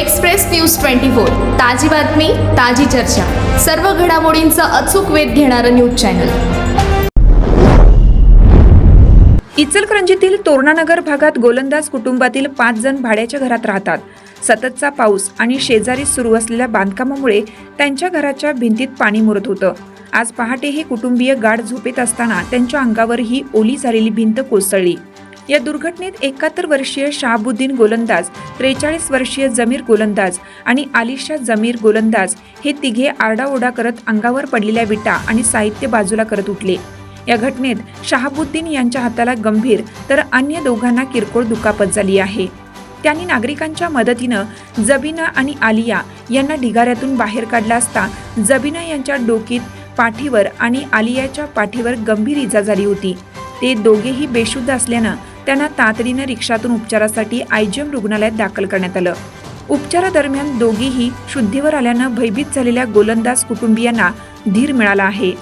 Express news twenty four. ताजी बातमी ताजी चर्चा. सर्व घडामोडींचा अचूक वेध घेणारं न्यूज चॅनल. इचलकरंजीतील तोरणानगर भागात गोलंदाज कुटुंबातील पाच जण भाड्याच्या घरात राहतात. सततचा पाऊस आणि शेजारी सुरू असलेल्या बांधकामामुळे त्यांच्या घराच्या भिंतीत पाणी मुरत होतं. आज पहाटे हे कुटुंबीय गाढ झोपेत असताना त्यांच्या अंगावर ही ओली झालेली भिंत कोसळली. या दुर्घटनेत एकाहत्तर वर्षीय शहाबुद्दीन गोलंदाज त्रेचाळीस वर्षीय जमीर गोलंदाज आणि आलिशा जमीर गोलंदाज हे तिघे आरडाओरडा करत अंगावर पडलेल्या विटा आणि साहित्य बाजूला करत उठले. या घटनेत शहाबुद्दीन यांच्या हाताला गंभीर तर अन्य दोघांना किरकोळ दुखापत झाली आहे. त्यांनी नागरिकांच्या मदतीनं जबीना आणि आलिया यांना ढिगाऱ्यातून बाहेर काढला असता जबीना यांच्या डोकीत पाठीवर आणि आलियाच्या पाठीवर गंभीर इजा झाली होती. ते दोघेही बेशुद्ध असल्यानं त्यांना तातडीनं रिक्षातून उपचारासाठी आयजीएम रुग्णालयात दाखल करण्यात आलं. उपचारादरम्यान दोघीही शुद्धीवर आल्यानं भयभीत झालेल्या गोलंदाज कुटुंबियांना धीर मिळाला आहे.